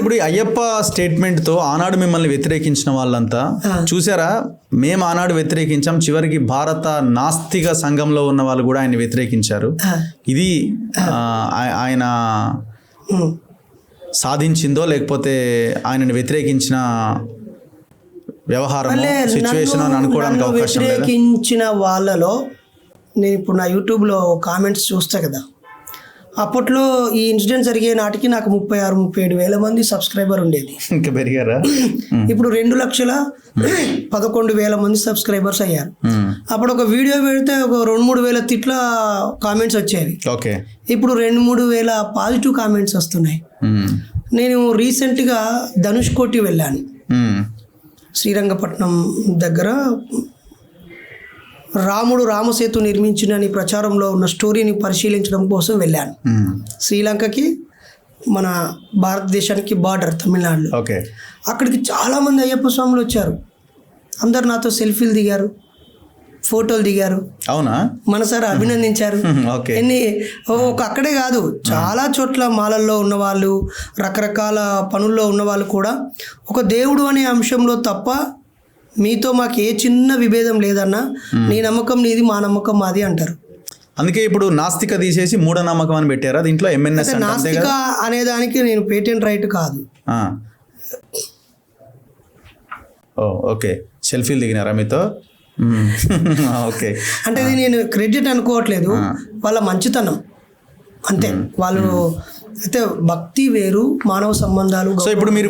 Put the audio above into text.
ఇప్పుడు ఈ అయ్యప్ప స్టేట్మెంట్తో ఆనాడు మిమ్మల్ని వ్యతిరేకించిన వాళ్ళంతా చూసారా? మేము ఆనాడు వ్యతిరేకించాం. చివరికి భారత నాస్తిక సంఘంలో ఉన్న వాళ్ళు కూడా ఆయన వ్యతిరేకించారు. ఇది ఆయన. సాధించిందో లేకపోతే ఆయనను వ్యతిరేకించిన వ్యవహారం సిచ్యువేషన్ అని అనుకోవడానికి అవకాశం వ్యతిరేకించిన వాళ్ళలో నేను ఇప్పుడు నా యూట్యూబ్లో కామెంట్స్ చూస్తా కదా. అప్పట్లో ఈ ఇన్సిడెంట్ జరిగే నాటికి నాకు ముప్పై ఆరు ముప్పై ఏడు వేల మంది సబ్స్క్రైబర్ ఉండేది. ఇంకా పెరిగారా? ఇప్పుడు రెండు లక్షల పదకొండు వేల మంది సబ్స్క్రైబర్స్ అయ్యారు. అప్పుడు ఒక వీడియో పెడితే ఒక రెండు మూడు వేల తిట్ల కామెంట్స్ వచ్చేవి. ఓకే. ఇప్పుడు రెండు మూడు వేల పాజిటివ్ కామెంట్స్ వస్తున్నాయి. నేను రీసెంట్గా ధనుష్ కోటి వెళ్ళాను. శ్రీరంగపట్నం దగ్గర రాముడు రామసేతు నిర్మించినని ప్రచారంలో ఉన్న స్టోరీని పరిశీలించడం కోసం వెళ్ళాను. శ్రీలంకకి మన భారతదేశానికి బార్డర్ తమిళనాడులో. ఓకే. అక్కడికి చాలామంది అయ్యప్ప స్వాములు వచ్చారు. అందరు నాతో సెల్ఫీలు దిగారు ఫోటోలు దిగారు. అవునా? మనసారా అభినందించారు. మ్మ్. ఓకే. ఎన్ని ఒక అక్కడే కాదు చాలా చోట్ల మాలల్లో ఉన్నవాళ్ళు రకరకాల పనుల్లో ఉన్నవాళ్ళు కూడా ఒక దేవుడు అనే అంశంలో తప్ప మీతో మాకు ఏ చిన్న విభేదం లేదన్నా నీ నమ్మకం నీది మా నమ్మకం మాది అంటారు. అందుకే ఇప్పుడు నాస్తిక తీసేసి మూఢనమ్మకం అని పెట్టారా? దీంట్లో ఎంఎన్ఎస్ నాస్తిక అనే దానికి నేను పేటెంట్ రైట్ కాదు. ఓకే. సెల్ఫీలు దిగినారా మీతో. ఓకే. అంటే ఇది నేను క్రెడిట్ అనుకోవట్లేదు. వాళ్ళ మంచితనం. అంతే. వాళ్ళు అయితే భక్తి వేరు మానవ సంబంధాలు సో ఇప్పుడు మీరు